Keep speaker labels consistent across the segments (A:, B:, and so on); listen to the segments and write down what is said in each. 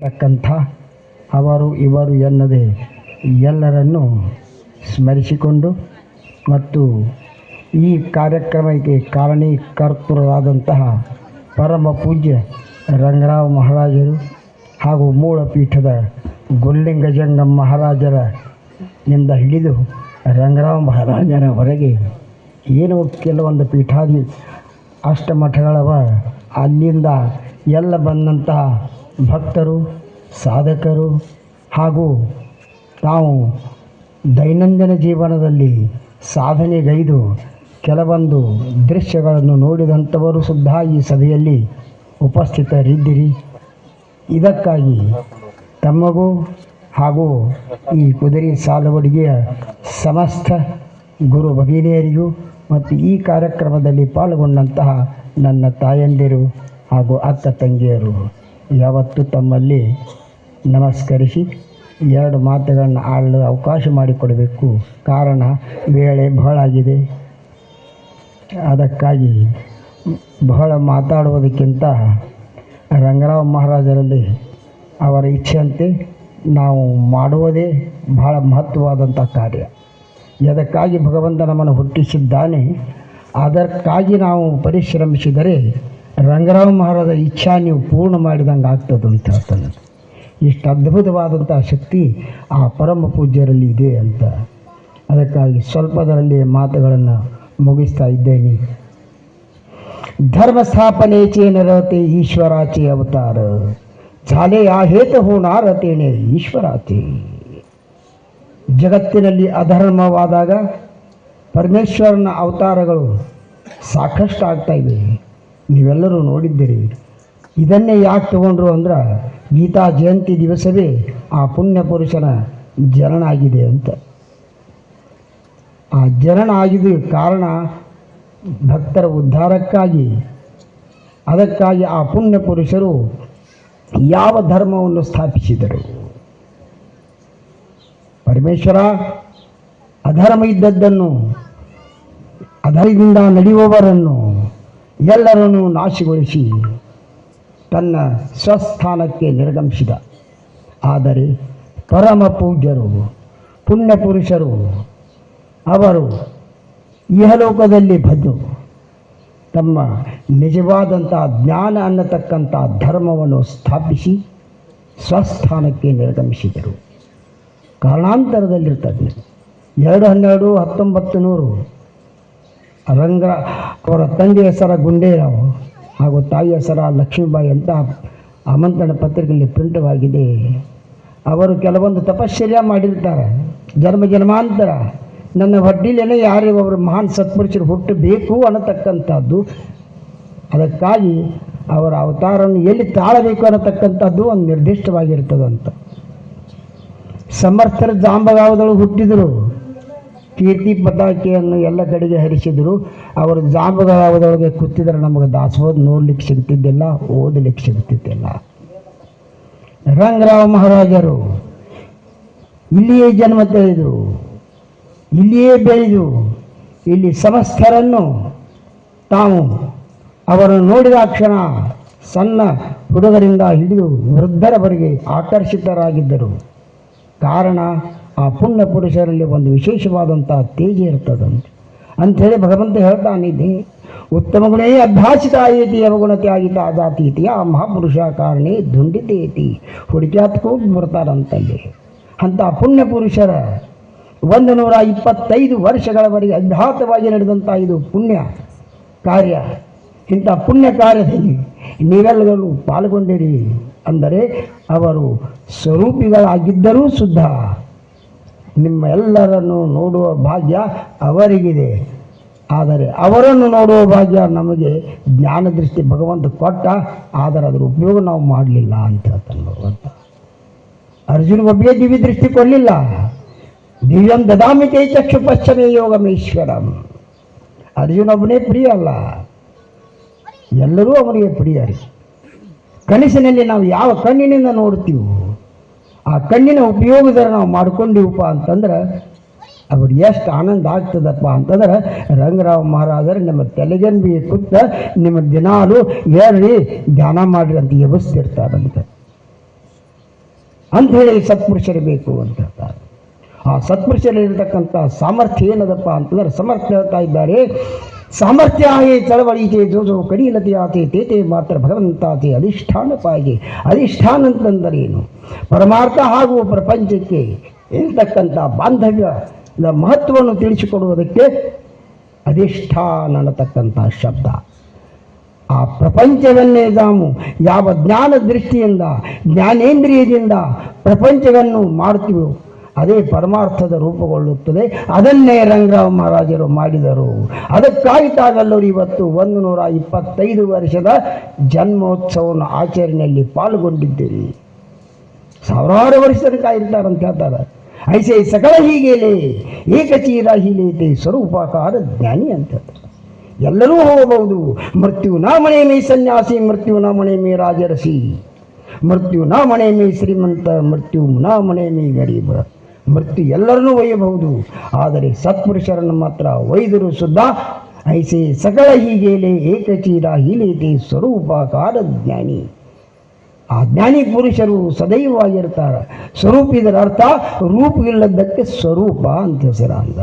A: ತಕ್ಕಂಥ ಅವರು ಇವರು ಎನ್ನದೆ ಎಲ್ಲರನ್ನು ಸ್ಮರಿಸಿಕೊಂಡು ಮತ್ತು ಈ ಕಾರ್ಯಕ್ರಮಕ್ಕೆ ಕಾರಣೀಕರ್ತರಾದಂತಹ ಪರಮ ಪೂಜ್ಯ ರಂಗರಾವ್ ಮಹಾರಾಜರು ಹಾಗೂ ಮೂಳಪೀಠದ ಪೀಠದ ಗುಲ್ಲಿಂಗಜಂಗಂ ಮಹಾರಾಜರ ನಿಂದ ಹಿಡಿದು ರಂಗರಾವ್ ಮಹಾರಾಜರವರೆಗೆ ಏನು ಕೆಲವೊಂದು ಪೀಠಾದಿ ಅಷ್ಟಮಠಗಳವ ಅಲ್ಲಿಂದ ಎಲ್ಲ ಬಂದಂತಹ ಭಕ್ತರು, ಸಾಧಕರು ಹಾಗೂ ತಾವು ದೈನಂದಿನ ಜೀವನದಲ್ಲಿ ಸಾಧನೆಗೈದು ಕೆಲವೊಂದು ದೃಶ್ಯಗಳನ್ನು ನೋಡಿದಂಥವರು ಸುದ್ದ ಈ ಸಭೆಯಲ್ಲಿ ಉಪಸ್ಥಿತರಿದ್ದಿರಿ. ಇದಕ್ಕಾಗಿ ತಮ್ಮಗೂ ಹಾಗೂ ಈ ಕುದುರೆ ಸಾಲುವಡಿಗೆಯ ಸಮಸ್ತ ಗುರು ಭಗಿನಿಯರಿಗೂ ಮತ್ತು ಈ ಕಾರ್ಯಕ್ರಮದಲ್ಲಿ ಪಾಲ್ಗೊಂಡಂತಹ ನನ್ನ ತಾಯಂದಿರು ಹಾಗೂ ಅಕ್ಕ ತಂಗಿಯರು ಯಾವತ್ತೂ ತಮ್ಮಲ್ಲಿ ನಮಸ್ಕರಿಸಿ ಎರಡು ಮಾತುಗಳನ್ನು ಆಡಲು ಅವಕಾಶ ಮಾಡಿಕೊಡಬೇಕು. ಕಾರಣ ವೇಳೆ ಬಹಳ ಆಗಿದೆ ಅದಕ್ಕಾಗಿ ಬಹಳ ಮಾತಾಡುವುದಕ್ಕಿಂತ ರಂಗರಾವ್ ಮಹಾರಾಜರಲ್ಲಿ ಅವರ ಇಚ್ಛೆಯಂತೆ ನಾವು ಮಾಡುವುದೇ ಬಹಳ ಮಹತ್ವವಾದಂಥ ಕಾರ್ಯ. ಎದಕ್ಕಾಗಿ ಭಗವಂತ ನಮ್ಮನ್ನು ಹುಟ್ಟಿಸಿದ್ದಾನೆ, ಅದಕ್ಕಾಗಿ ನಾವು ಪರಿಶ್ರಮಿಸಿದರೆ ರಂಗರಾವ್ ಮಹಾರಾಜ ಇಚ್ಛಾ ನೀವು ಪೂರ್ಣ ಮಾಡಿದಂಗೆ ಆಗ್ತದೆ ಅಂತ ಹೇಳ್ತಾನೆ. ಇಷ್ಟು ಅದ್ಭುತವಾದಂಥ ಶಕ್ತಿ ಆ ಪರಮ ಪೂಜ್ಯರಲ್ಲಿ ಇದೆ ಅಂತ. ಅದಕ್ಕಾಗಿ ಸ್ವಲ್ಪದರಲ್ಲಿ ಮಾತುಗಳನ್ನು ಮುಗಿಸ್ತಾ ಇದ್ದೇನೆ. ಧರ್ಮ ಸ್ಥಾಪನೆ ಚೇನರತೆ ಈಶ್ವರಾಚೆ ಅವತಾರ. ಚಾಲೆ ಆ ಹೇತ ಹೋನಾರತೇನೆ ಈಶ್ವರಾಚೆ. ಜಗತ್ತಿನಲ್ಲಿ ಅಧರ್ಮವಾದಾಗ ಪರಮೇಶ್ವರನ ಅವತಾರಗಳು ಸಾಕಷ್ಟು ಆಗ್ತಾ ಇವೆ. ನೀವೆಲ್ಲರೂ ನೋಡಿದ್ದೀರಿ. ಇದನ್ನೇ ಯಾಕೆ ತಗೊಂಡ್ರು ಅಂದ್ರೆ ಗೀತಾ ಜಯಂತಿ ದಿವಸವೇ ಆ ಪುಣ್ಯ ಪುರುಷನ ಜನನ ಆಗಿದೆ ಅಂತ. ಆ ಜನನ ಆಗಿದ ಕಾರಣ ಭಕ್ತರ ಉದ್ಧಾರಕ್ಕಾಗಿ. ಅದಕ್ಕಾಗಿ ಆ ಪುಣ್ಯ ಪುರುಷರು ಯಾವ ಧರ್ಮವನ್ನು ಸ್ಥಾಪಿಸಿದರು? ಪರಮೇಶ್ವರ, ಅಧರ್ಮ ಇದ್ದದ್ದನ್ನು, ಅಧರ್ಮದಿಂದ ನಡೆಯುವವರನ್ನು ಎಲ್ಲರನ್ನೂ ನಾಶಗೊಳಿಸಿ ತನ್ನ ಸ್ವಸ್ಥಾನಕ್ಕೆ ನಿರ್ಗಮಿಸಿದ. ಆದರೆ ಪರಮ ಪೂಜ್ಯರು, ಪುಣ್ಯಪುರುಷರು, ಅವರು ಇಹಲೋಕದಲ್ಲಿ ಬಂದು ತಮ್ಮ ನಿಜವಾದಂಥ ಜ್ಞಾನ ಅನ್ನತಕ್ಕಂಥ ಧರ್ಮವನ್ನು ಸ್ಥಾಪಿಸಿ ಸ್ವಸ್ಥಾನಕ್ಕೆ ನಿರ್ಗಮಿಸಿದರು. ಕಾರಣಾಂತರದಲ್ಲಿರ್ತದೆ. ಎರಡು ಹನ್ನೆರಡು ಹತ್ತೊಂಬತ್ತು ನೂರು ರಂಗ ಅವರ ತಂದೆ ಹೆಸರ ಗುಂಡೇರಾವ್ ಹಾಗೂ ತಾಯಿ ಹೆಸರ ಲಕ್ಷ್ಮೀಬಾಯಿ ಅಂತ ಆಮಂತ್ರಣ ಪತ್ರಿಕೆಯಲ್ಲಿ ಪ್ರಿಂಟವಾಗಿದೆ ಅವರು ಕೆಲವೊಂದು ತಪಶ್ಚರ್ಯ ಮಾಡಿರ್ತಾರೆ. ಜನ್ಮ ಜನ್ಮಾಂತರ. ನನ್ನ ಹೊಡ್ಡಿಲೇನೆ ಯಾರೇ ಒಬ್ಬರು ಮಹಾನ್ ಸತ್ಪುರುಷರು ಹುಟ್ಟಬೇಕು ಅನ್ನತಕ್ಕಂಥದ್ದು. ಅದಕ್ಕಾಗಿ ಅವರ ಅವತಾರವನ್ನು ಎಲ್ಲಿ ತಾಳಬೇಕು ಅನ್ನತಕ್ಕಂಥದ್ದು ಒಂದು ನಿರ್ದಿಷ್ಟವಾಗಿರ್ತದಂತ. ಸಮರ್ಥರ ಜಾಂಬಗಾವದಳು ಹುಟ್ಟಿದರು. ಕೀರ್ತಿ ಪತಾಕೆಯನ್ನು ಎಲ್ಲ ಕಡೆಗೆ ಹರಿಸಿದರು. ಅವರು ಜಾಂಬಗಳಾವದೊಳಗೆ ಕೂತಿದ್ರೆ ನಮಗೆ ದಾಸೋದ್ ನೋಡ್ಲಿಕ್ಕೆ ಸಿಗ್ತಿದ್ದಿಲ್ಲ, ಓದಲಿಕ್ಕೆ ಸಿಗ್ತಿದ್ದಿಲ್ಲ. ರಂಗರಾವ್ ಮಹಾರಾಜರು ಇಲ್ಲಿಯೇ ಜನ್ಮ ತೆಗೆದು ಇಲ್ಲಿಯೇ ಬೆಳೆದು, ಇಲ್ಲಿ ಸಮಸ್ತರನ್ನು ತಾವು ಅವರನ್ನು ನೋಡಿದ ಕ್ಷಣ ಸಣ್ಣ ಹುಡುಗರಿಂದ ಹಿಡಿದು ವೃದ್ಧರವರೆಗೆ ಆಕರ್ಷಿತರಾಗಿದ್ದರು. ಕಾರಣ ಆ ಪುಣ್ಯ ಪುರುಷರಲ್ಲಿ ಒಂದು ವಿಶೇಷವಾದಂಥ ತೇಜ ಇರ್ತದಂತೆ. ಅಂಥೇಳಿ ಭಗವಂತ ಹೇಳ್ತಾನಿದ್ದೆ ಉತ್ತಮ ಗುಣೇ ಅಭ್ಯಾಸಿತ ಐತಿ ಅವಗುಣತೆ ಆಗಿತ ಆಜಾತೀತಿ ಆ ಮಹಾಪುರುಷ ಕಾರಣೇ ದುಂಡಿತೇತಿ, ಹುಡುಕ್ಯಾತ್ಕೋ ಬರ್ತಾರಂತಲ್ಲಿ ಅಂಥ ಪುಣ್ಯ ಪುರುಷರ ಒಂದು ನೂರ ಇಪ್ಪತ್ತೈದು ವರ್ಷಗಳವರೆಗೆ ಅಭ್ಯಾತವಾಗಿ ನಡೆದಂಥ ಇದು ಪುಣ್ಯ ಕಾರ್ಯ. ಇಂಥ ಪುಣ್ಯ ಕಾರ್ಯದಲ್ಲಿ ನೀವೆಲ್ಲರೂ ಪಾಲ್ಗೊಂಡಿರಿ. ಅಂದರೆ ಅವರು ಸ್ವರೂಪಿಗಳಾಗಿದ್ದರೂ ಸುದ್ದ ನಿಮ್ಮ ಎಲ್ಲರನ್ನು ನೋಡುವ ಭಾಗ್ಯ ಅವರಿಗಿದೆ. ಆದರೆ ಅವರನ್ನು ನೋಡುವ ಭಾಗ್ಯ ನಮಗೆ ಜ್ಞಾನ ದೃಷ್ಟಿ ಭಗವಂತ ಕೊಟ್ಟ, ಆದರೆ ಅದರ ಉಪಯೋಗ ನಾವು ಮಾಡಲಿಲ್ಲ ಅಂತ ಹೇಳ್ತಾನೆ ಭಗವಂತ. ಅರ್ಜುನ ಒಬ್ಬೇ ದಿವಿ ದೃಷ್ಟಿ ಕೊಡಲಿಲ್ಲ. ದಿವ್ಯಂ ದದಾಮಿ ತೇ ಚಕ್ಷು ಪಶ್ಚಿಮೇ ಯೋಗಮೇಶ್ವರಂ ಅರ್ಜುನೊಬ್ಬನೇ ಪ್ರಿಯ ಅಲ್ಲ. ಎಲ್ಲರೂ ಅವನಿಗೆ ಪ್ರಿಯರು. ಕನಸಿನಲ್ಲಿ ನಾವು ಯಾವ ಕಣ್ಣಿನಿಂದ ನೋಡ್ತೀವೋ ಆ ಕಣ್ಣಿನ ಉಪಯೋಗದಲ್ಲಿ ನಾವು ಮಾಡ್ಕೊಂಡಿವಪ್ಪ ಅಂತಂದ್ರೆ ಅವ್ರು ಎಷ್ಟು ಆನಂದ ಆಗ್ತದಪ್ಪ ಅಂತಂದ್ರೆ ರಂಗರಾವ್ ಮಹಾರಾಜರು ನಿಮ್ಮ ತಲೆಗಂಬಿ ಸುತ್ತ ನಿಮ್ಮ ದಿನಾಲು ಹೇಳ್ರಿ ಧ್ಯಾನ ಮಾಡ್ರಿ ಅಂತ ಎಬ್ಬಿಸ್ತಿರ್ತಾರಂತೆ ಹೇಳಿ ಸತ್ಪುರುಷರು ಬೇಕು ಅಂತ ಹೇಳ್ತಾರೆ. ಆ ಸತ್ಪುರುಷರಲ್ಲಿರ್ತಕ್ಕಂಥ ಸಾಮರ್ಥ್ಯ ಏನದಪ್ಪ ಅಂತಂದ್ರೆ ಸಮರ್ಥ ಹೇಳ್ತಾ ಇದ್ದಾರೆ. ಸಾಮರ್ಥ್ಯ ಆಗಿ ಚಳವಳಿಕೆ ಜೋ ಜೋ ಕಡಿಲತೆ ಆತೆ ತೇತೆ ಮಾತ್ರ ಭಗವಂತಾತೆ ಅಧಿಷ್ಠಾನ ಪಾಯಿಗೆ. ಅಧಿಷ್ಠಾನ ಅಂತಂದರೇನು? ಪರಮಾರ್ಥ ಹಾಗೂ ಪ್ರಪಂಚಕ್ಕೆ ಇರ್ತಕ್ಕಂಥ ಬಾಂಧವ್ಯ ಮಹತ್ವವನ್ನು ತಿಳಿಸಿಕೊಡುವುದಕ್ಕೆ ಅಧಿಷ್ಠಾನ ಅನ್ನತಕ್ಕಂಥ ಶಬ್ದ. ಆ ಪ್ರಪಂಚವನ್ನೇ ನಾವು ಯಾವ ಜ್ಞಾನ ದೃಷ್ಟಿಯಿಂದ, ಜ್ಞಾನೇಂದ್ರಿಯದಿಂದ ಪ್ರಪಂಚವನ್ನು ಮಾಡ್ತೀವೋ ಅದೇ ಪರಮಾರ್ಥದ ರೂಪುಗೊಳ್ಳುತ್ತದೆ. ಅದನ್ನೇ ರಂಗರಾವ್ ಮಹಾರಾಜರು ಮಾಡಿದರು. ಅದಕ್ಕಾಗಿ ತಾವೆಲ್ಲರೂ ಇವತ್ತು ಒಂದು ನೂರ ಇಪ್ಪತ್ತೈದು ವರ್ಷದ ಜನ್ಮೋತ್ಸವವನ್ನು ಆಚರಣೆಯಲ್ಲಿ ಪಾಲ್ಗೊಂಡಿದ್ದೀರಿ. ಸಾವಿರಾರು ವರ್ಷದ ಕಾಯಿರ್ತಾರಂತ ಹೇಳ್ತಾರೆ. ಐಸೆ ಸಕಲ ಹೀಗೇಲೆ, ಏಕಚೀರ ಹೀಲೇತೆ ಸ್ವರೂಪಾಕಾರ ಜ್ಞಾನಿ ಅಂತ ಎಲ್ಲರೂ ಹೋಗಬಹುದು. ಮೃತ್ಯು ನಾಮಣೆ ಮೇ ಸನ್ಯಾಸಿ, ಮೃತ್ಯು ನಾಮಣೆ ಮೇ ರಾಜರಸಿ. ಮೃತ್ಯು ನಾಮಣೆ ಮೇ ಶ್ರೀಮಂತ, ಮೃತ್ಯು ನಾಮಣೆ ಮೇ ಗರೀಬ. ಮೃತ್ಯು ಎಲ್ಲರನ್ನೂ ಒಯ್ಯಬಹುದು. ಆದರೆ ಸತ್ಪುರುಷರನ್ನು ಮಾತ್ರ ಒಯ್ದರು ಸುದ್ದ. ಐಸೆ ಸಕಲ ಹೀಗೇಲೆ ಏಕಚೀರ ಹೀಲೇತಿ ಸ್ವರೂಪಾಕಾರ ಜ್ಞಾನಿ. ಆ ಜ್ಞಾನಿ ಪುರುಷರು ಸದೈವವಾಗಿರ್ತಾರೆ ಸ್ವರೂಪ ಇದರ ಅರ್ಥ ರೂಪ ಇಲ್ಲದಕ್ಕೆ ಸ್ವರೂಪ ಅಂತ ಹೆಸರ ಅಂದ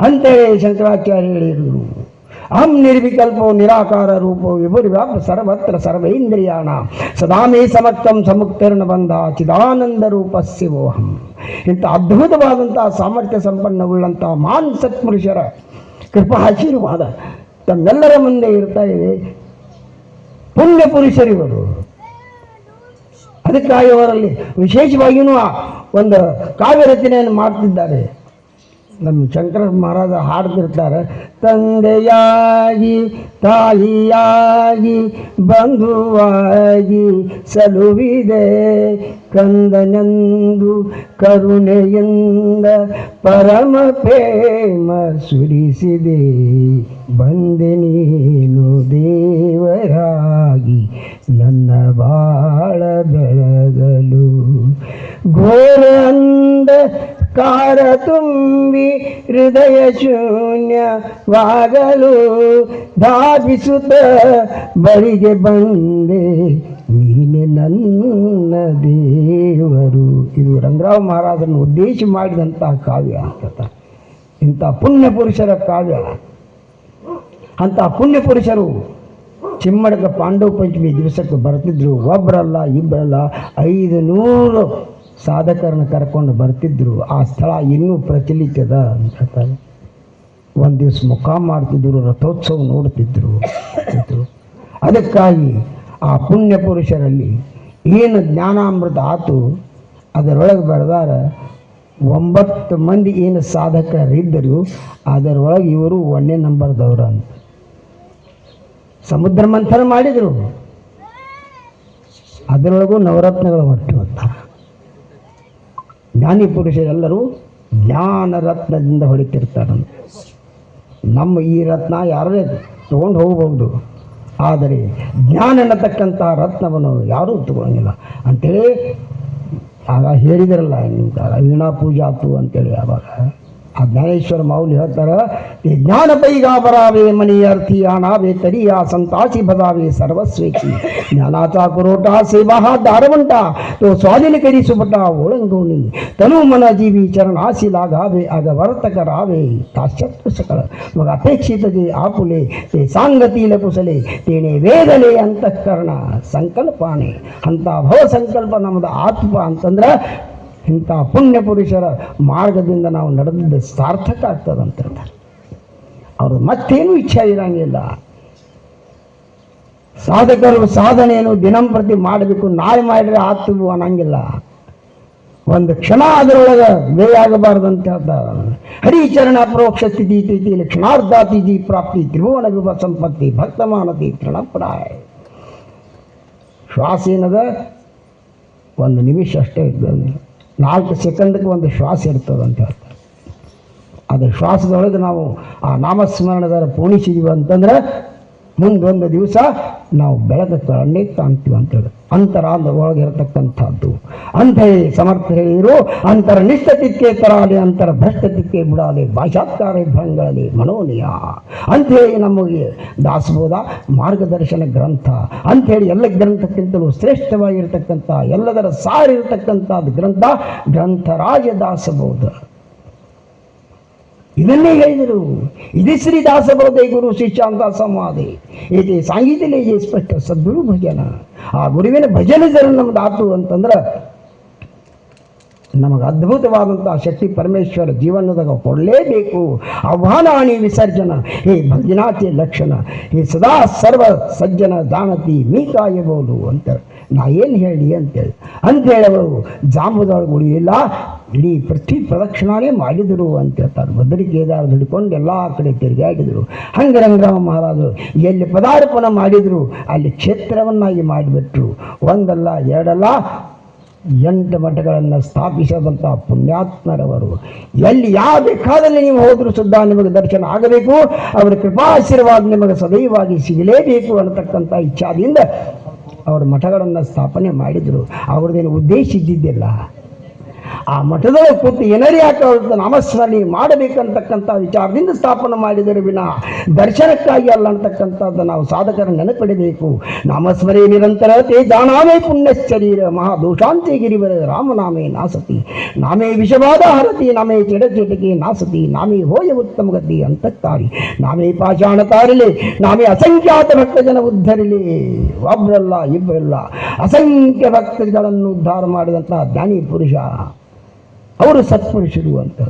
A: ಅಂತೇಳಿ ಶಂಕರಾಚಾರ್ಯ ಹೇಳಿದರು. ಅಹಂ ನಿರ್ವಿಕಲ್ಪೋ ನಿರಾಕಾರ ರೂಪೋ ವಿಭುರ್ವ್ಯಾಪ ಸರ್ವತ್ರ ಸರ್ವೇಂದ್ರಿಯಾಣ. ಸದಾ ಮೇ ಸಮಕ್ತಂ ಸಮುಕ್ತಿರ್ಣ ಬಂದ ಚಿದಾನಂದ ರೂಪ ಸಿವೋಹಂ ಇಂಥ ಅದ್ಭುತವಾದಂತಹ ಸಾಮರ್ಥ್ಯ ಸಂಪನ್ನವುಳ್ಳಂತಹ ಮಾನ್ ಸತ್ಪುರುಷರ ಕೃಪಾಶೀರ್ವಾದ ತಮ್ಮೆಲ್ಲರ ಮುಂದೆ ಇರ್ತಾ ಇದೆ. ಪುಣ್ಯ ಪುರುಷರಿವರು ಅದಕ್ಕಾಗಿ ಅವರಲ್ಲಿ ವಿಶೇಷವಾಗಿಯೂ ಒಂದು ಕಾವ್ಯ ರಚನೆಯನ್ನು ಮಾಡ್ತಿದ್ದಾರೆ. ನಮ್ಮ ಶಂಕರ ಮಹಾರಾಜ ಹಾಡ್ತಿರ್ತಾರೆ, ತಂದೆಯಾಗಿ, ತಾಯಿಯಾಗಿ, ಬಂಧುವಾಗಿ ಸಲುವಿದೆ, ಕಂದನೆಂದು ಕರುಣೆಯಿಂದ ಪರಮ ಪ್ರೇಮ ಸುರಿಸಿದೆ, ಬಂದೆ ನೀನು ದೇವರಾಗಿ, ನನ್ನ ಬಾಳ ಬೆಳಗಲು. ಘೋರ ಕಾರ ತುಂಬಿ ಹೃದಯ ಶೂನ್ಯವಾಗಲು ಧಾವಿಸುತ್ತ ಬಳಿಗೆ ಬಂದೆ. ನೀನೆ ನನ್ನ ದೇವರು. ಇದು ರಂಗರಾವ್ ಮಹಾರಾಜನ್ನು ಉದ್ದೇಶ ಮಾಡಿದಂತಹ ಕಾವ್ಯ ಅಂತ. ಇಂಥ ಪುಣ್ಯ ಪುರುಷರ ಕಾವ್ಯ. ಅಂಥ ಪುಣ್ಯ ಪುರುಷರು ಚಿಮ್ಮಡಕ ಪಾಂಡವ ಪಂಚಮಿ ದಿವಸಕ್ಕೆ ಬರ್ತಿದ್ರು. ಒಬ್ಬರಲ್ಲ ಇಬ್ಬರಲ್ಲ ಐದು ನೂರು ಸಾಧಕರನ್ನ ಕರ್ಕೊಂಡು ಬರ್ತಿದ್ರು. ಆ ಸ್ಥಳ ಇನ್ನೂ ಪ್ರಚಲಿತದ ಅಂತ ಹೇಳ್ತಾರೆ. ಒಂದು ದಿವಸ ಮುಖಾಮ್ ಮಾಡ್ತಿದ್ರು, ರಥೋತ್ಸವ ನೋಡ್ತಿದ್ರು. ಅದಕ್ಕಾಗಿ ಆ ಪುಣ್ಯ ಪುರುಷರಲ್ಲಿ ಏನು ಜ್ಞಾನಾಮೃತ ಆತು, ಅದರೊಳಗೆ ಬರೆದಾರ ಒಂಬತ್ತು ಮಂದಿ ಏನು ಸಾಧಕರಿದ್ದರು, ಅದರೊಳಗೆ ಇವರು ಒಂದೇ ನಂಬರ್ದವ್ರು ಅಂತ. ಸಮುದ್ರ ಮಂಥನ ಮಾಡಿದರು. ಅದರೊಳಗೂ ನವರತ್ನಗಳು ಹೊರಟು ಅಂತ. ಜ್ಞಾನಿ ಪುರುಷರೆಲ್ಲರೂ ಜ್ಞಾನ ರತ್ನದಿಂದ ಹೊಡಿತಿರ್ತಾರೆ ನಮ್ಮ ಈ ರತ್ನ ಯಾರೇ ತಗೊಂಡು ಹೋಗಬಹುದು, ಆದರೆ ಜ್ಞಾನ ಅನ್ನತಕ್ಕಂಥ ರತ್ನವನ್ನು ಯಾರೂ ತಗೊಳಂಗಿಲ್ಲ ಅಂತೇಳಿ ಆಗ ಹೇಳಿದ್ರಲ್ಲ ನಿಮ್ಗೆ ವೀಣಾ ಪೂಜೆ ಆಯ್ತು ಅಂತೇಳಿ ಆವಾಗ ಆ ಜ್ಞಾನೇಶ್ವರ ಮೌಲಿ ಹೇಳ್ತಾರೆ ಈ ಜ್ಞಾನ ಪೈಗ ಬರಾವೆ ಮನಿ ಅರ್ಥಿ ಆಣಾವೆ ತರಿಯ ಸಂತಾಸಿ ಬದಾವೆ ಸರ್ವಸ್ವೇಚಿ ಜ್ಞಾನಾಚ ಕುರೋಟ ಸೇವಾ ದಾರವಂಟ ತೋ ಸ್ವಾಧೀನ ಕರಿ ಸುಪಟ ಒಳಂಗೋನಿ ತನು ಮನ ಜೀವಿ ಚರಣಾಸಿ ಲಾಗಾವೆ ಆಗ ವರ್ತಕರಾವೆ ತಾಶ್ಚತ್ವ ಸಕಲ ಮಗ ಅಪೇಕ್ಷಿತದೆ ಆಪುಲೆ ತೇ ಸಾಂಗತಿಲ ಕುಸಲೆ ತೇನೆ ವೇದನೆ ಅಂತಃಕರಣ ಸಂಕಲ್ಪಾಣೆ ಅಂತ ಭವ ಸಂಕಲ್ಪ ನಮ್ಮದು ಆತ್ಮ ಅಂತಂದ್ರೆ ಇಂಥ ಪುಣ್ಯ ಪುರುಷರ ಮಾರ್ಗದಿಂದ ನಾವು ನಡೆದಿದ್ದ ಸಾರ್ಥಕ ಆಗ್ತದಂತ ಹೇಳ್ತಾರೆ ಅವ್ರದ್ದು ಮತ್ತೇನು ಇಚ್ಛೆ ಇರಂಗಿಲ್ಲ. ಸಾಧಕರು ಸಾಧನೆಯನ್ನು ದಿನಂಪ್ರತಿ ಮಾಡಬೇಕು, ನಾಳೆ ಮಾಡಿದ್ರೆ ಆತು ಅನ್ನಂಗಿಲ್ಲ. ಒಂದು ಕ್ಷಣ ಅದರೊಳಗೆ ವ್ಯಯ ಆಗಬಾರ್ದು ಅಂತ ಹರಿಚರಣ ಪರೋಕ್ಷ ಸ್ಥಿತಿ ತಿಥಿಯಲ್ಲಿ ಕ್ಷಣಾರ್ಧಾತಿಥಿ ಪ್ರಾಪ್ತಿ ತ್ರಿಭುವನ ವಿಭ ಸಂಪತ್ತಿ ಭಕ್ತಮಾನತಿ ತೃಣಪ್ರಾಯ. ಶ್ವಾಸ ಏನದ ಒಂದು ನಿಮಿಷ ಅಷ್ಟೇ ಇರ್ತದೆ ನಾಲ್ಕು ಸೆಕೆಂಡ್ಗೆ ಒಂದು ಶ್ವಾಸ ಇರ್ತದೆ ಅಂತ ಹೇಳ್ತಾರೆ ಅದು ಶ್ವಾಸದೊಳಗೆ ನಾವು ಆ ನಾಮಸ್ಮರಣದ ಪೂಣಿಸಿದೀವಿ ಅಂತಂದ್ರೆ ಮುಂದೊಂದು ದಿವಸ ನಾವು ಬೆಳಗ್ಗೆ ತಣ್ಣಿ ಕಾಣ್ತೀವಿ ಅಂತ ಹೇಳಿ. ಅಂತರಾದ ಒಳಗಿರತಕ್ಕಂಥದ್ದು ಅಂತ ಸಮರ್ಥ ಹೇಳಿದರು ಅಂತರ ನಿಷ್ಠತಿಕ್ಕೆ ತರಾಲಿ, ಅಂತರ ಭ್ರಷ್ಟತಿಕ್ಕೆ ಬಿಡಾಲಿ, ಭಾಷಾತ್ಕಾರ ಭಂಗಳಿ ಮನೋನಿಯ. ಅಂಥೇಳಿ ನಮಗೆ ದಾಸಬೋಧ, ಮಾರ್ಗದರ್ಶನ ಗ್ರಂಥ. ಅಂಥೇಳಿ ಎಲ್ಲ ಗ್ರಂಥಕ್ಕಿಂತಲೂ ಶ್ರೇಷ್ಠವಾಗಿರ್ತಕ್ಕಂಥ, ಎಲ್ಲದರ ಸಾರಿರ್ತಕ್ಕಂಥದ್ದು ಗ್ರಂಥ, ಗ್ರಂಥರಾಜ ದಾಸಬೋಧ. ಇದನ್ನೇ ಹೇಳಿದರು. ಇದು ಶ್ರೀ ದಾಸಬೋಧೆ ಗುರು ಶಿಷ್ಯಾಂತ ಸಂವಾದಿ. ಇದೇ ಸಾಂಗೀತಲೇ ಸ್ಪಷ್ಟ ಸದ್ಗುರು ಭಜನ. ಆ ಗುರುವಿನ ಭಜನೆ ಜರ ನಮ್ದು ಆತು ಅಂತಂದ್ರೆ ನಮಗೆ ಅದ್ಭುತವಾದಂಥ ಶಕ್ತಿ ಪರಮೇಶ್ವರ ಜೀವನದಾಗ ಕೊಡಲೇಬೇಕು. ಆಹ್ವಾನಾಣಿ ವಿಸರ್ಜನ. ಹೇ ಭಜನಾತಿ ಲಕ್ಷಣ. ಹೇ ಸದಾ ಸರ್ವ ಸಜ್ಜನ ದಾನತಿ ಮೀ ಕಾಯಬಹುದು ಅಂತ. ನಾ ಏನು ಹೇಳಿ ಅಂತೇಳಿ. ಅಂತೇಳಿ ಅವರು ಜಾಂಬುದೊಳಗೆ ಉಳಿಯಿಲ್ಲ ಇಡೀ ಪ್ರತಿ ಪ್ರದಕ್ಷಿಣಾಲೇ ಮಾಡಿದರು ಅಂತ ಹೇಳ್ತಾರೆ. ಭದ್ರಿ ಕೇದಾರ ಹಿಡ್ಕೊಂಡು ಎಲ್ಲ ಕಡೆ ತಿರುಗಾಡಿದರು ಹಂಗೆ ರಂಗರಾಮ ಮಹಾರಾಜರು ಎಲ್ಲಿ ಪದಾರ್ಪಣೆ ಮಾಡಿದರು, ಅಲ್ಲಿ ಕ್ಷೇತ್ರವನ್ನಾಗಿ ಮಾಡಿಬಿಟ್ರು. ಒಂದಲ್ಲ, ಎರಡಲ್ಲ, ಎಂಟು ಮಠಗಳನ್ನು ಸ್ಥಾಪಿಸದಂಥ ಪುಣ್ಯಾತ್ಮರವರು. ಎಲ್ಲಿ ಯಾವ ಬೇಕಾದಲ್ಲಿ ನೀವು ಹೋದರೂ ಸುದ್ದ ನಿಮಗೆ ದರ್ಶನ ಆಗಬೇಕು, ಅವರ ಕೃಪಾಶೀರ್ವಾದ ನಿಮಗೆ ಸದೈವಾಗಿ ಸಿಗಲೇಬೇಕು ಅನ್ನತಕ್ಕಂಥ ಇಚ್ಛಾದಿಂದ ಅವರು ಮಠಗಳನ್ನು ಸ್ಥಾಪನೆ ಮಾಡಿದರು. ಅವ್ರದ್ದೇನು ಉದ್ದೇಶ ಇದ್ದಿದ್ದಿಲ್ಲ. ಆ ಮಠದೊಳಗೆ ಕೂತು ಏನರಿ ಅವ್ರದ್ದು ನಾಮಸ್ಮರಣೆ ಮಾಡಬೇಕಂತಕ್ಕಂಥ ವಿಚಾರದಿಂದ ಸ್ಥಾಪನೆ ಮಾಡಿದರೆ ವಿನ ದರ್ಶನಕ್ಕಾಗಿ ಅಲ್ಲ ಅಂತಕ್ಕಂಥದ್ದು ನಾವು ಸಾಧಕರ ನೆನಪಿಡಬೇಕು. ನಾಮಸ್ಮರಣೆ ನಿರಂತರ ತೇಜಾನಾಮೇ ಪುಣ್ಯಶ್ಚರೀರ ಮಹಾದೋಷಾಂತಿ ಗಿರಿವರ ರಾಮನಾಮೇ ನಾಸತಿ. ನಾಮೇ ವಿಷವಾದ ಹರತಿ, ನಾಮೇ ಚಿಡಚಿಟಕಿ ನಾಸತಿ, ನಾಮೇ ಹೋಯ ಉತ್ತಮ ಗತಿ ಅಂತಕ್ಕಾರಿ. ನಾಮೇ ಪಾಷಾಣ ತಾರಲಿ ನಾಮೇ ಅಸಂಖ್ಯಾತ ಭಕ್ತಜನ ಉದ್ಧರಿಲಿ. ಒಬ್ಬರಲ್ಲ ಇಬ್ಬರಲ್ಲ ಅಸಂಖ್ಯ ಭಕ್ತಗಳನ್ನು ಉದ್ಧಾರ ಮಾಡಿದಂತಹ ಜ್ಞಾನಿ ಪುರುಷ ಅವರು ಸತ್ಪುರುಷರು ಅಂತ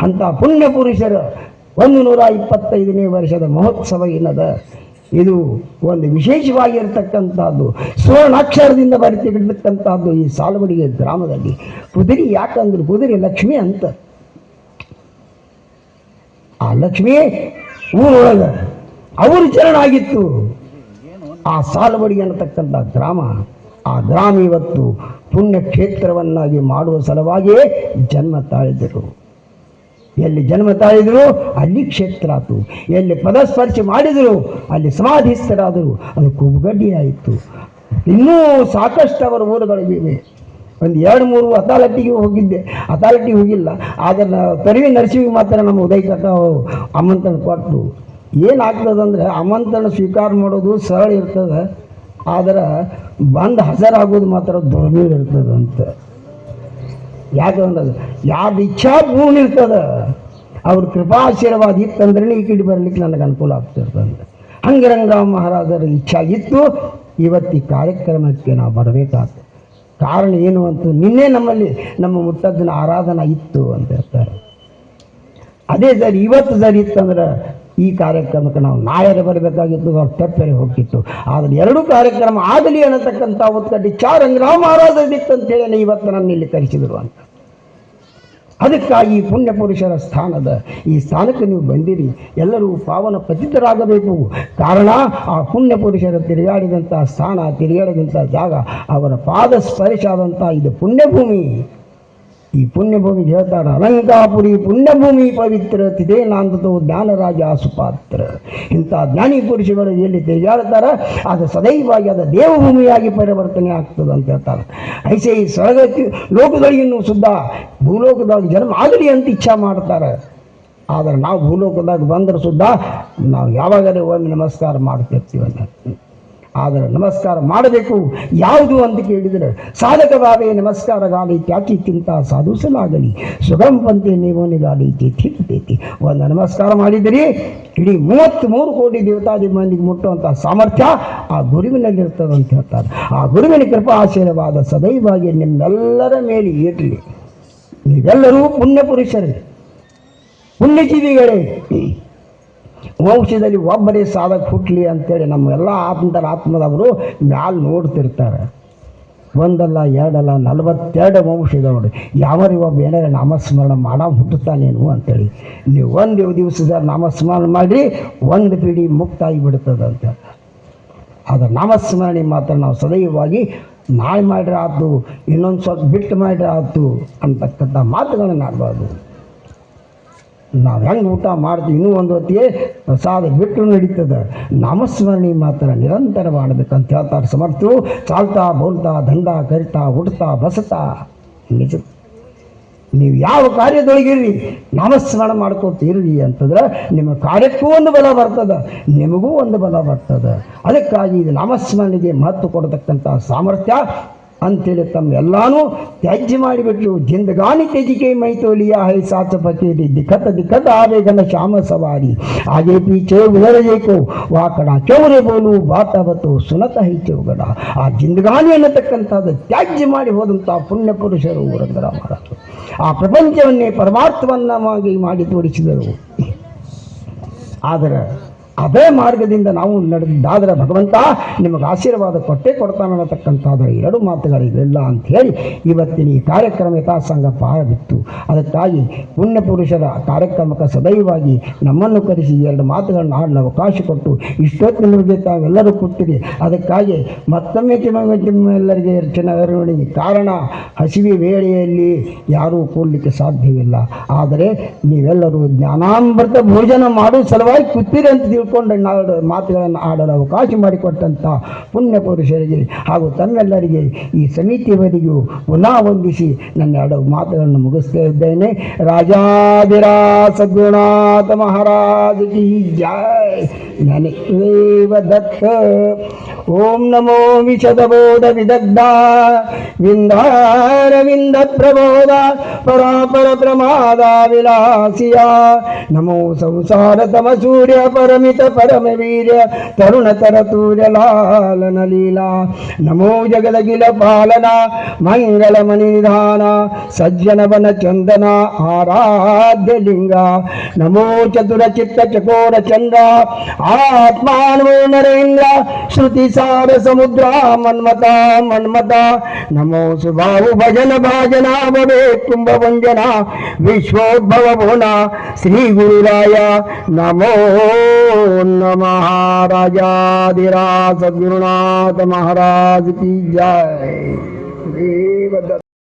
A: ಅಂಥ ಪುಣ್ಯ ಪುರುಷರು ಒಂದು ನೂರ ಇಪ್ಪತ್ತೈದನೇ ವರ್ಷದ ಮಹೋತ್ಸವ ಏನದ? ಇದು ಒಂದು ವಿಶೇಷವಾಗಿರ್ತಕ್ಕಂಥದ್ದು. ಸುವರ್ಣಾಕ್ಷರದಿಂದ ಬರೆತಿರ್ತಕ್ಕಂಥದ್ದು ಈ ಸಾಲುವಡಿಗೆ ಗ್ರಾಮದಲ್ಲಿ. ಕುದುರೆ ಯಾಕಂದ್ರೆ ಕುದುರೆ ಲಕ್ಷ್ಮಿ ಅಂತ. ಆ ಲಕ್ಷ್ಮಿ ಊರೊಳಗೆ ಅವರು ಚರಣಾಗಿತ್ತು ಆ ಸಾಲುವಡಿ ಅನ್ನತಕ್ಕಂಥ ಗ್ರಾಮ ಆ ಗ್ರಾಮ ಇವತ್ತು ಪುಣ್ಯಕ್ಷೇತ್ರವನ್ನಾಗಿ ಮಾಡುವ ಸಲುವಾಗಿಯೇ ಜನ್ಮ ತಾಳಿದರು. ಎಲ್ಲಿ ಜನ್ಮ ತಾಳಿದರು, ಅಲ್ಲಿ ಕ್ಷೇತ್ರ ಆಯಿತು ಎಲ್ಲಿ ಪದಸ್ಪರ್ಶಿ ಮಾಡಿದರು, ಅಲ್ಲಿ ಸಮಾಧಿಸ್ಥರಾದರು. ಅದು ಕುಬ್ಗಡ್ಡಿ ಆಯಿತು ಇನ್ನೂ ಸಾಕಷ್ಟು ಅವರ ಊರುಗಳಿವೆ ಒಂದು ಎರಡು ಮೂರು ಅಥಾಲಿಟಿಗೆ ಹೋಗಿದ್ದೆ. ಅತಾಲಟ್ಟಿಗೆ ಹೋಗಿಲ್ಲ. ಆದರೆ ತರಿವಿ ನರಸಿಂಹ ಮಾತ್ರ ನಮ್ಮ ಉದಯಕಕ್ಕ ಆಮಂತ್ರಣ ಕೊಟ್ಟರು ಏನಾಗ್ತದಂದ್ರೆ ಆಮಂತ್ರಣ ಸ್ವೀಕಾರ ಮಾಡೋದು ಸರಳ ಇರ್ತದೆ. ಆದ್ರೆ ಬಂದು ಹಸರಾಗೋದು ಮಾತ್ರ ದುರ್ಮೀರ್ ಇರ್ತದಂತ ಯಾಕಂದ್ರೆ ಯಾವ್ದು ಇಚ್ಛಾ ಪೂರ್ಣ ಇರ್ತದ, ಅವ್ರ ಕೃಪಾಶೀರ್ವಾದ ಇತ್ತಂದ್ರೆ ಈ ಕಡೆ ಬರ್ಲಿಕ್ಕೆ ನನಗೆ ಅನುಕೂಲ ಆಗ್ತಿರ್ತಂತೆ ಹಂಗೆ ರಂಗರಾಮ ಮಹಾರಾಜರ ಇಚ್ಛಾ ಇತ್ತು, ಇವತ್ತು ಈ ಕಾರ್ಯಕ್ರಮಕ್ಕೆ ನಾವು ಬರಬೇಕಾಗ್ತದೆ ಕಾರಣ ಏನು ಅಂತ ನಿನ್ನೆ ನಮ್ಮಲ್ಲಿ ನಮ್ಮ ಮುತ್ತಜ್ಜನ ಆರಾಧನಾ ಇತ್ತು ಅಂತ ಹೇಳ್ತಾರೆ. ಅದೇ ಸರ್ ಇವತ್ತು ಸರಿ ಇತ್ತಂದ್ರೆ ಈ ಕಾರ್ಯಕ್ರಮಕ್ಕೆ ನಾವು ನಾಯರು ಬರಬೇಕಾಗಿತ್ತು ಅವ್ರು ತಪ್ಪರೆ ಹೋಗಿತ್ತು ಆದರೆ ಎರಡು ಕಾರ್ಯಕ್ರಮ ಆಗಲಿ ಅನ್ನತಕ್ಕಂಥ ಒತ್ತಡ ಅಂತ ಅಂತೇಳಿ ಇವತ್ತು ನನ್ನ ಇಲ್ಲಿ ಕರೆಸಿದರು ಅಂತ. ಅದಕ್ಕಾಗಿ ಪುಣ್ಯ ಪುರುಷರ ಸ್ಥಾನದ ಈ ಸ್ಥಾನಕ್ಕೆ ನೀವು ಬಂದಿರಿ. ಎಲ್ಲರೂ ಪಾವನ ಪತಿತರಾಗಬೇಕು. ಕಾರಣ ಆ ಪುಣ್ಯ ಪುರುಷರ ತಿರುಗಾಡಿದಂಥ ಸ್ಥಾನ ತಿರುಗಾಡಿದಂಥ ಜಾಗ, ಅವರ ಪಾದ ಸ್ಪರ್ಶ ಆದಂಥ ಇದು ಪುಣ್ಯಭೂಮಿ. ಈ ಪುಣ್ಯಭೂಮಿ ಹೇಳ್ತಾರೆ, ಅಲಂಕಾಪುರಿ ಪುಣ್ಯಭೂಮಿ ಪವಿತ್ರ ತಿದೇ ನಾಂದತೋ ಜ್ಞಾನರಾಜ ಸುಪಾತ್ರ. ಇಂಥ ಜ್ಞಾನಿ ಪುರುಷಗಳು ಎಲ್ಲಿ ತಿರುಗಾಡ್ತಾರ ಅದು ಸದೈವಾಗಿ ಅದು ದೇವಭೂಮಿಯಾಗಿ ಪರಿವರ್ತನೆ ಆಗ್ತದೆ ಅಂತ ಹೇಳ್ತಾರೆ. ಐಸೆ ಈ ಸ್ವರ್ಗಕ್ಕೆ ಲೋಕದೊಳಗಿನ್ನು ಸುದ್ದ ಭೂಲೋಕದಾಗ ಜನ್ಮ ಆಗಲಿ ಅಂತ ಇಚ್ಛಾ ಮಾಡ್ತಾರೆ. ಆದರೆ ನಾವು ಭೂಲೋಕದಾಗ ಬಂದ್ರೆ ಸುದ್ದ, ನಾವು ಯಾವಾಗಲೂ ಒಮ್ಮೆ ನಮಸ್ಕಾರ ಮಾಡ್ತಿರ್ತೀವಿ ಅಂತ. ಆದರೆ ನಮಸ್ಕಾರ ಮಾಡಬೇಕು. ಯಾವುದು ಅಂತ ಕೇಳಿದರೆ ಸಾಧಕ ಭಾವೇ ನಮಸ್ಕಾರಗಾಲಿ ತ್ಯಾಚಿಕ್ಕಿಂತ ಸಾಧಿಸಲಾಗಲಿ ಸುಗಮ ಪಂತೆ ನೀವನಿಗಾಲಿ ತಿಥಿತೈತಿ ಒಂದು ನಮಸ್ಕಾರ ಮಾಡಿದರೆ. ಇಡೀ ಮೂವತ್ತ್ ಮೂರು ಕೋಟಿ ದೇವತಾದಿ ಮಂದಿಗೆ ಮುಟ್ಟುವಂಥ ಸಾಮರ್ಥ್ಯ ಆ ಗುರುವಿನಲ್ಲಿರ್ತದೆ ಅಂತ ಹೇಳ್ತಾರೆ. ಆ ಗುರುವಿನ ಕೃಪಾ ಆಶೀರ್ವಾದ ಸದೈವಾಗಿ ನಿಮ್ಮೆಲ್ಲರ ಮೇಲೆ ಇರಲಿ ನೀವೆಲ್ಲರೂ ಪುಣ್ಯ ಪುರುಷರೇ. ಪುಣ್ಯಜೀವಿಗಳೇ. ವಂಶದಲ್ಲಿ ಒಬ್ಬರೇ ಸಾಧಕ ಹುಟ್ಟಲಿ ಅಂತೇಳಿ ನಮ್ಮೆಲ್ಲ ಆತ್ಮದ ಆತ್ಮದವರು ಮ್ಯಾಲೆ ನೋಡ್ತಿರ್ತಾರೆ. ಒಂದಲ್ಲ, ಎರಡಲ್ಲ, ನಲವತ್ತೆರಡು ವಂಶದವರು ಯಾವರಿ ಒಬ್ಬ ಏನಾರ ನಾಮಸ್ಮರಣ ಮಾಡ ಹುಟ್ಟುತ್ತಾನೇನು ಅಂತೇಳಿ. ನೀವು ಒಂದು ದಿವಸದ ನಾಮಸ್ಮರಣ ಮಾಡಿ ಒಂದು ಪೀಡಿ ಮುಕ್ತಾಗಿ ಬಿಡ್ತದೆ ಅಂತ. ಆದರೆ ನಾಮಸ್ಮರಣೆ ಮಾತ್ರ ನಾವು ಸದೈವವಾಗಿ ನಾಳೆ ಮಾಡ್ರೆ ಆಯ್ತು ಇನ್ನೊಂದು ಸ್ವಲ್ಪ ಬಿಟ್ಟು ಮಾಡ್ರೆ ಆಯ್ತು ಅಂತಕ್ಕಂಥ ಮಾತುಗಳನ್ನು ಆಡಬಾರ್ದು ನಾವು ಹೆಂಗೆ ಊಟ ಮಾಡ್ತೀವಿ ಇನ್ನೂ ಒಂದು ಹೊತ್ತಿಗೆ ಪ್ರಸಾದ ಬಿಟ್ಟರು ನಡೀತದೆ. ನಾಮಸ್ಮರಣೆ ಮಾತ್ರ ನಿರಂತರ ಮಾಡಬೇಕಂತ ಹೇಳ್ತಾರೆ ಸಮರ್ಥರು. ಚಾಲ್ತಾ, ಬೋಲ್ತಾ, ದಂಡ, ಕರಿತಾ, ಉಡ್ತಾ, ಬಸತಾ. ನಿಜ. ನೀವು ಯಾವ ಕಾರ್ಯದೊಳಗಿರ್ರಿ, ನಾಮಸ್ಮರಣ ಮಾಡ್ಕೊತ ಇರ್ರಿ ಅಂತಂದ್ರೆ ನಿಮ್ಮ ಕಾರ್ಯಕ್ಕೂ ಒಂದು ಬಲ ಬರ್ತದೆ, ನಿಮಗೂ ಒಂದು ಬಲ ಬರ್ತದೆ. ಅದಕ್ಕಾಗಿ ಇದು ನಾಮಸ್ಮರಣೆಗೆ ಮಹತ್ವ ಕೊಡತಕ್ಕಂಥ ಸಾಮರ್ಥ್ಯ ಅಂತೇಳಿ ತಮ್ಮೆಲ್ಲಾನು ತ್ಯಾಜ್ಯ ಮಾಡಿಬಿಟ್ಟು ಜಿಂದಗಾನಿ ತ್ಯಜಿಕೆ ಮೈತೋಲಿಯ ಹೈ ಸಾತ ಪಚೇರಿ ದಿಖತ ಆವೇಗನ ಶ್ಯಾಮ ಸವಾರಿ. ಆಗೆ ಪೀಚೆ ಉದರಬೇಕು ವಾಕಡ ಚೌರೆ ಬೋಲು ಬಾತಾವತು ಸುನತ ಹೈ ಚೌಗಡ. ಆ ಜಿಂದಗಾನಿ ಅನ್ನತಕ್ಕಂಥದ್ದು ತ್ಯಾಜ್ಯ ಮಾಡಿ ಹೋದಂಥ ಪುಣ್ಯ ಪುರುಷರು ವರಂಗರ ಮಹಾರಾಜರು. ಆ ಪ್ರಪಂಚವನ್ನೇ ಪರಮಾರ್ಥವನ್ನವಾಗಿ ಮಾಡಿ ತೋರಿಸಿದರು. ಆದರೆ ಅದೇ ಮಾರ್ಗದಿಂದ ನಾವು ನಡೆದಿದ್ದಾದರೆ ಭಗವಂತ ನಿಮಗೆ ಆಶೀರ್ವಾದ ಕೊಟ್ಟೇ ಕೊಡ್ತಾನೆ ಅನ್ನತಕ್ಕಂಥದ್ದು ಎರಡು ಮಾತುಗಳಿಲ್ಲ ಅಂತ ಹೇಳಿ ಇವತ್ತಿನ ಈ ಕಾರ್ಯಕ್ರಮ ಯಥಾಸಂಗ ಪಾರ ಬಿತ್ತು. ಅದಕ್ಕಾಗಿ ಪುಣ್ಯ ಪುರುಷರ ಕಾರ್ಯಕ್ರಮಕ್ಕೆ ಸದೈವಾಗಿ ನಮ್ಮನ್ನು ಕರೆಸಿ ಎರಡು ಮಾತುಗಳನ್ನು ಆಡಲು ಅವಕಾಶ ಕೊಟ್ಟು ಇಷ್ಟೊತ್ತಿನವರೆಗೆ ತಾವೆಲ್ಲರೂ ಕೊಟ್ಟಿರಿ. ಅದಕ್ಕಾಗಿ ಮತ್ತೊಮ್ಮೆ ಎಲ್ಲರಿಗೆ ಅರ್ಚನೆ ಕಾರಣ ಹಸಿವಿ ವೇಳೆಯಲ್ಲಿ ಯಾರೂ ಕೂಡಲಿಕ್ಕೆ ಸಾಧ್ಯವಿಲ್ಲ. ಆದರೆ ನೀವೆಲ್ಲರೂ ಜ್ಞಾನಾಮೃತ ಭೋಜನ ಮಾಡುವ ಸಲುವಾಗಿ ಕೂತಿರಿ ಅಂತ ತಿಳ್ಕೊಂಡು ನಾಡು ಮಾತುಗಳನ್ನು ಆಡಲು ಅವಕಾಶ ಮಾಡಿಕೊಟ್ಟಂಥ ಪುಣ್ಯ ಪುರುಷರಿಗೆ ಹಾಗೂ ತಮ್ಮೆಲ್ಲರಿಗೆ ಈ ಸಮಿತಿಯವರಿಗೂ ಪುನಃ ವಂದಿಸಿ ನನ್ನ ಎರಡು ಮಾತುಗಳನ್ನು ಮುಗಿಸ್ತಾ ಇದ್ದೇನೆ. ರಾಜಾಧಿರಾಸ ಗುಣಾಥ ಮಹಾರಾಜ ಕಿ ಜಯ ದೇವ ದತ್ತ. ఓం నమో విశదబోధ విదగ్ధ విందారవింద ప్రబోధ పరాపర ప్రమాద విలాసియా నమో సంసార తమ సూర్య పరమిత పరమ వీర తరుణ తర తూర్య లాలన లీలా నమో జగదగిల పాలన మంగళమణి నిధాన సజ్జన వన చందన ఆరాధ్య లింగ నమో చతుర చిత్త చకోర చంద్ర ఆత్మానమో నరేంద్ర శృతి స ಶ್ರುತಿ ಸಾರ ಸಮುದ್ರ ಮನ್ಮತ ಮನ್ಮತ ನಮೋ ಸುಭಾವು ಭಜನ ಭಾಜನ ಬಡೆ ಕುಂಭ ವಂಜನ ವಿಶ್ವೋದ್ಭವ ಭುವನ ಶ್ರೀ ಗುರುರಾಯ ನಮೋ ನಮಃ ರಾಜಾಧಿರಾಜ ಸದ್ಗುರುನಾಥ ಮಹಾರಾಜ್ ಕಿ ಜಯ